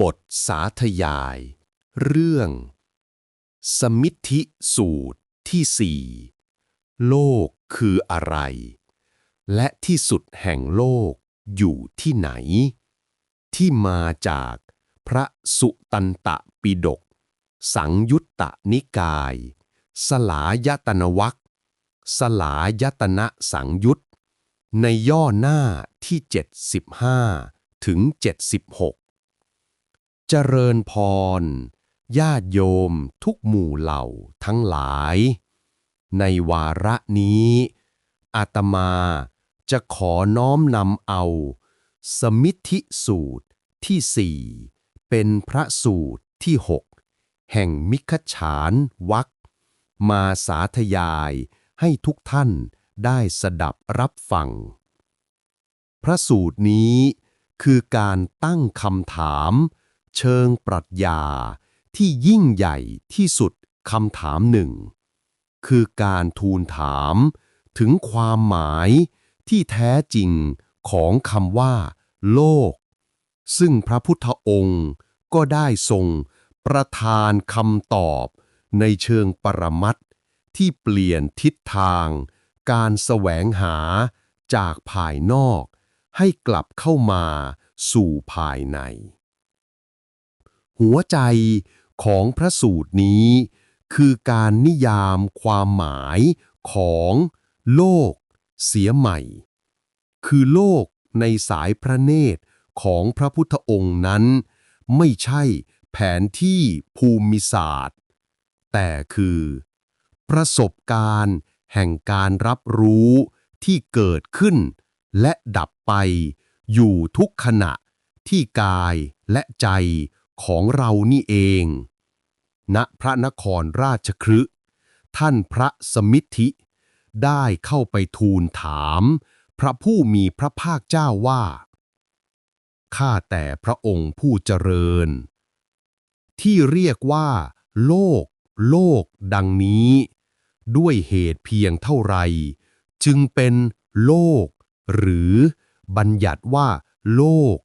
บทสาธยาย เรื่อง สมิทธิสูตรที่สี่โลกคืออะไร และที่สุดแห่งโลกอยู่ที่ไหน ที่มาจากพระสุตันตปิฎกสังยุตตนิกาย สลายตนวัคสลายตนะสังยุตในย่อหน้าที่ 75 ถึง 76 เจริญพร ญาติโยมทุกหมู่เหล่าทั้งหลาย ในวาระนี้ อาตมาจะขอน้อมนำเอา สมิทธิสูตรที่สี่เป็นพระสูตรที่หกแห่งมิคฉานวักมาสาธยายให้ทุกท่านได้สดับรับฟัง พระสูตรนี้คือการตั้งคำถาม เชิงปรัชญา ที่ยิ่งใหญ่ที่สุดคำถามหนึ่ง คือการทูลถาม ถึงความหมายที่แท้จริงของคำว่า โลก ซึ่งพระพุทธองค์ก็ได้ทรงประทานคำตอบในเชิงปรมัตถ์ที่เปลี่ยนทิศทาง การแสวงหาจากภายนอก ให้กลับเข้ามาสู่ภายใน หัวใจของพระสูตรนี้ คือการนิยามความหมายของโลก เสียใหม่ คือโลกในสายพระเนตรของพระพุทธองค์นั้น ไม่ใช่แผนที่ภูมิศาสตร์ แต่คือ ประสบการณ์แห่งการรับรู้ที่เกิดขึ้น และดับไปอยู่ทุกขณะที่กายและใจ ของเรานี่เอง ณพระนครราชคฤห์ท่านพระสมิทธิ ได้เข้าไปทูลถาม พระผู้มีพระภาคเจ้าว่า ข้าแต่พระองค์ผู้เจริญ ที่เรียกว่า โลก โลก ดังนี้ ด้วยเหตุเพียงเท่าไร จึงเป็นโลก หรือบัญญัติว่า โลก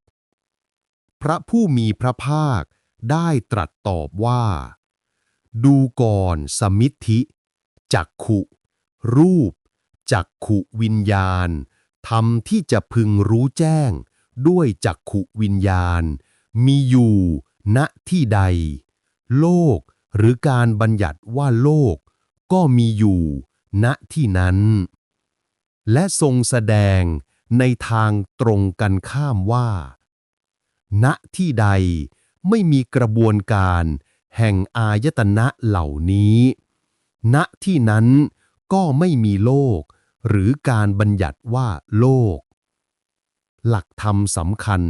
พระผู้มีพระภาคได้ตรัสตอบว่า ดูก่อนสมิทธิ จักขุ รูป จักขุวิญญาณธรรมที่จะพึงรู้แจ้ง ด้วยจักขุวิญญาณ มีอยู่ ณที่ใด โลกหรือการบัญญัติว่าโลก ก็มีอยู่ ณที่นั้น และทรงแสดงในทางตรงกันข้ามว่า ณที่ใดไม่มีกระบวนการ แห่งอายตนะเหล่านี้ ณที่นั้นก็ไม่มีโลก หรือการบัญญัติว่าโลก หลักธรรมสำคัญ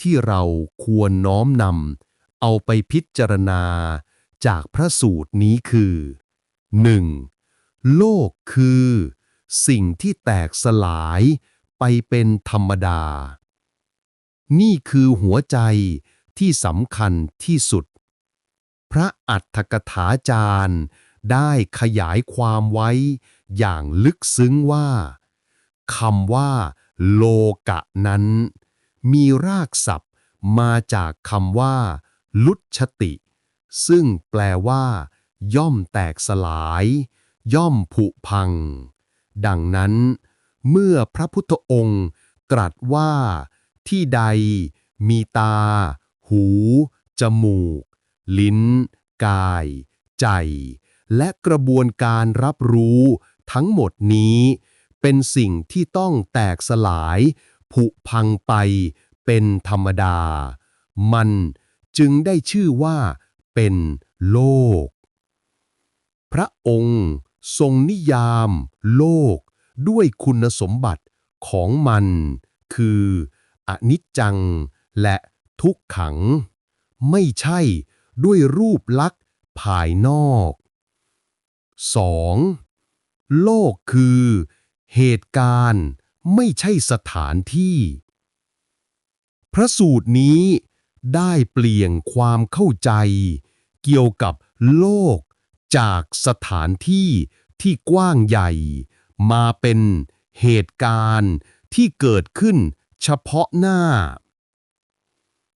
ที่เราควรน้อมนำเอาไปพิจารณาจากพระสูตรนี้คือ 1. โลกคือ สิ่งที่แตกสลายไปเป็นธรรมดา นี่คือหัวใจที่สำคัญที่สุด พระอัฏฐกถาจารย์ ได้ขยายความไว้ อย่างลึกซึ้งว่าคำว่า โลกะนั้น มีรากศัพท์มาจากคำว่า ลุชติ ซึ่งแปลว่า ย่อมแตกสลาย ย่อมผุพัง ดังนั้น เมื่อพระพุทธองค์ตรัสว่า ที่ใด มีตา หู จมูก ลิ้น กาย ใจ และกระบวนการรับรู้ทั้งหมดนี้ เป็นสิ่งที่ต้องแตกสลาย ผุพังไปเป็นธรรมดา มันจึงได้ชื่อว่าเป็นโลก พระองค์ทรงนิยามโลกด้วยคุณสมบัติของมัน คือ อนิจจัง และทุกขัง ไม่ใช่ด้วยรูปลักษณ์ภายนอก 2. โลกคือ เหตุการณ์ไม่ใช่สถานที่ พระสูตรนี้ได้เปลี่ยนความเข้าใจ เกี่ยวกับโลกจากสถานที่ที่กว้างใหญ่ มาเป็นเหตุการณ์ที่เกิดขึ้น เฉพาะหน้า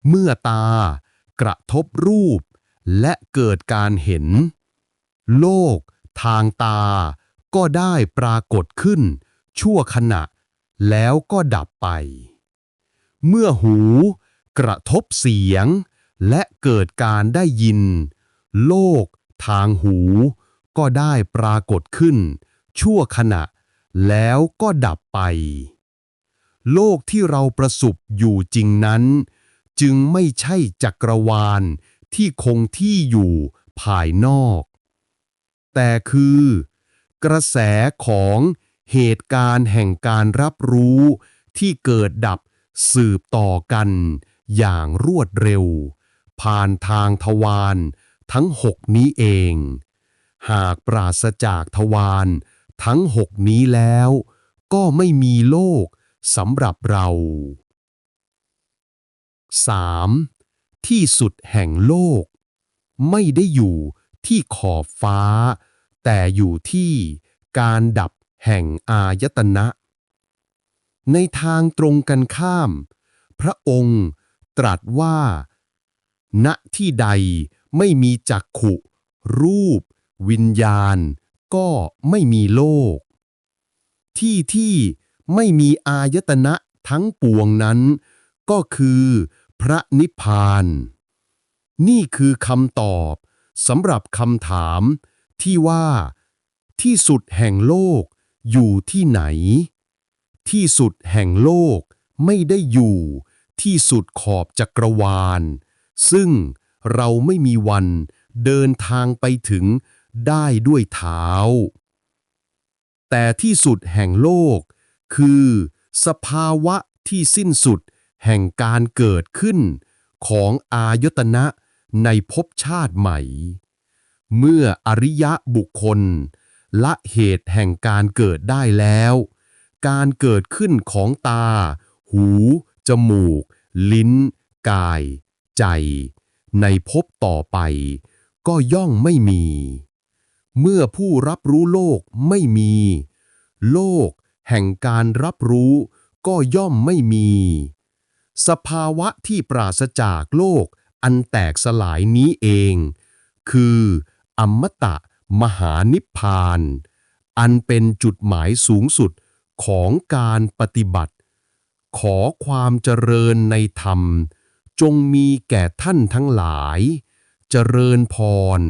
เมื่อตากระทบรูป และเกิดการเห็น โลก ทางตา ก็ได้ปรากฏขึ้น ชั่วขณะ แล้วก็ดับไป เมื่อหู กระทบเสียง และเกิดการได้ยิน โลก ทางหู ก็ได้ปรากฏขึ้น ชั่วขณะ แล้วก็ดับไป โลกที่เราประสบอยู่จริงนั้น จึงไม่ใช่จักรวาลที่คงที่อยู่ภายนอก แต่คือ กระแสของเหตุการณ์แห่งการรับรู้ที่เกิดดับสืบต่อกัน อย่างรวดเร็ว ผ่านทางทวารทั้งหกนี้เอง หากปราศจากทวารทั้งหกนี้แล้ว ก็ไม่มีโลก สำหรับเรา 3. ที่สุดแห่งโลก ไม่ได้อยู่ที่ขอบฟ้า แต่อยู่ที่การดับแห่งอายตนะ ในทางตรงกันข้าม พระองค์ตรัสว่า ณที่ใดไม่มีจักขุ รูป วิญญาณ ก็ไม่มีโลก ที่ที่ ไม่มีอายตนะทั้งปวงนั้น ก็คือ พระนิพพาน นี่คือคำตอบสำหรับคำถาม ที่ว่า ที่สุดแห่งโลก อยู่ที่ไหน ที่สุดแห่งโลกไม่ได้อยู่ ที่สุดขอบจักรวาล ซึ่งเราไม่มีวันเดินทางไปถึงได้ด้วยเท้า แต่ที่สุดแห่งโลก คือ สภาวะที่สิ้นสุด แห่งการเกิดขึ้น ของอายตนะในภพชาติใหม่ เมื่ออริยะบุคคล ละเหตุแห่งการเกิดได้แล้ว การเกิดขึ้นของตา หู จมูก ลิ้น กาย ใจ ในภพต่อไป ก็ย่อมไม่มี เมื่อผู้รับรู้โลกไม่มี โลก แห่งการรับรู้ก็ย่อมไม่มี สภาวะที่ปราศจากโลกอันแตกสลายนี้เอง คืออมตะมหานิพพาน อันเป็นจุดหมายสูงสุดของการปฏิบัติ ขอความเจริญในธรรม จงมีแก่ท่านทั้งหลาย เจริญพร